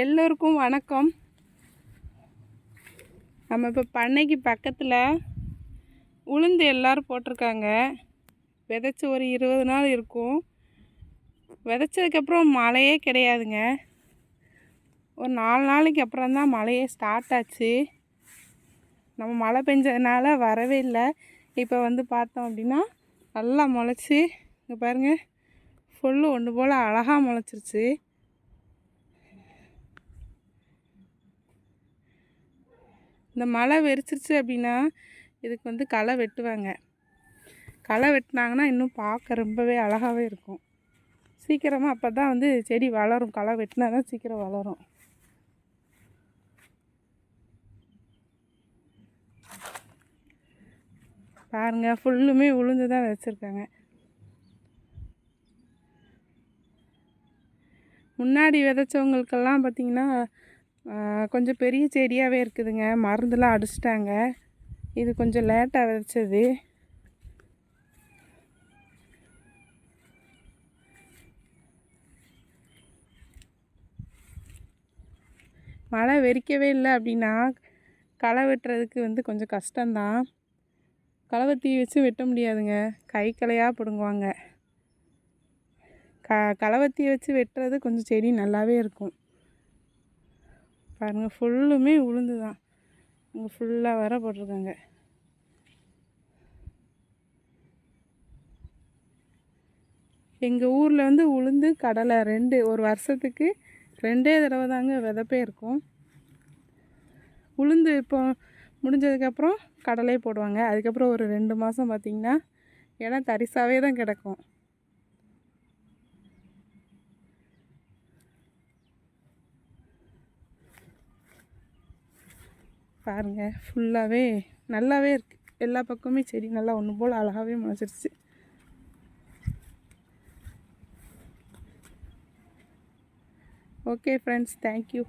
எல்லோருக்கும் வணக்கம். நம்ம இப்போ பண்ணைக்கு பக்கத்தில் உளுந்து எல்லோரும் போட்டிருக்காங்க. விதைச்சி ஒரு இருபது நாள் இருக்கும். விதைச்சதுக்கப்புறம் மழையே கிடையாதுங்க. ஒரு நாலு நாளைக்கு அப்புறம் தான் மழையே ஸ்டார்ட் ஆச்சு. நம்ம மழை பெஞ்சதுனால வரவே இல்லை. இப்போ வந்து பார்த்தோம் அப்படின்னா நல்லா முளைச்சி இங்கே பாருங்கள் ஃபுல்லு ஒன்று போல் அழகாக முளைச்சிருச்சு. இந்த மழை வெறிச்சிருச்சு அப்படின்னா இதுக்கு வந்து களை வெட்டுவாங்க. களை வெட்டினாங்கன்னா இன்னும் பார்க்க ரொம்பவே அழகாகவே இருக்கும். சீக்கிரமாக அப்போ தான் வந்து செடி வளரும். களை வெட்டினா தான் சீக்கிரம் வளரும். பாருங்கள் ஃபுல்லுமே உளுந்து தான் வச்சுருக்காங்க. முன்னாடி விதைச்சவங்களுக்கெல்லாம் பார்த்திங்கன்னா கொஞ்சம் பெரிய செடியாகவே இருக்குதுங்க. மருந்துலாம் அடிச்சிட்டாங்க. இது கொஞ்சம் லேட்டாக விதைச்சது. மழை வெறிக்கவே இல்லை அப்படின்னா களை வெட்டுறதுக்கு வந்து கொஞ்சம் கஷ்டம்தான். களைவத்தி வச்சு வெட்ட முடியாதுங்க. கை கலையாக பிடுங்குவாங்க. க களவத்தி வச்சு வெட்டுறது கொஞ்சம் செடி நல்லாவே இருக்கும். பாருங்கள் ஃபுல்லுமே உளுந்து தான் அங்கே ஃபுல்லாக வர போட்டிருக்காங்க. எங்கள் ஊரில் வந்து உளுந்து கடலை ரெண்டு ஒரு வருஷத்துக்கு ரெண்டே தடவை தாங்க விதப்பே இருக்கும். உளுந்து இப்போ முடிஞ்சதுக்கப்புறம் கடலை போடுவாங்க. அதுக்கப்புறம் ஒரு ரெண்டு மாதம் பார்த்திங்கன்னா இடம் தரிசாவே தான் கிடக்கும். பாருங்கள் ஃபுல்லாகவே நல்லாவே இருக்குது எல்லா பக்கமுமே செடி நல்லா ஒன்று போல் அழகாகவே முளைச்சிருச்சு. Okay friends thank you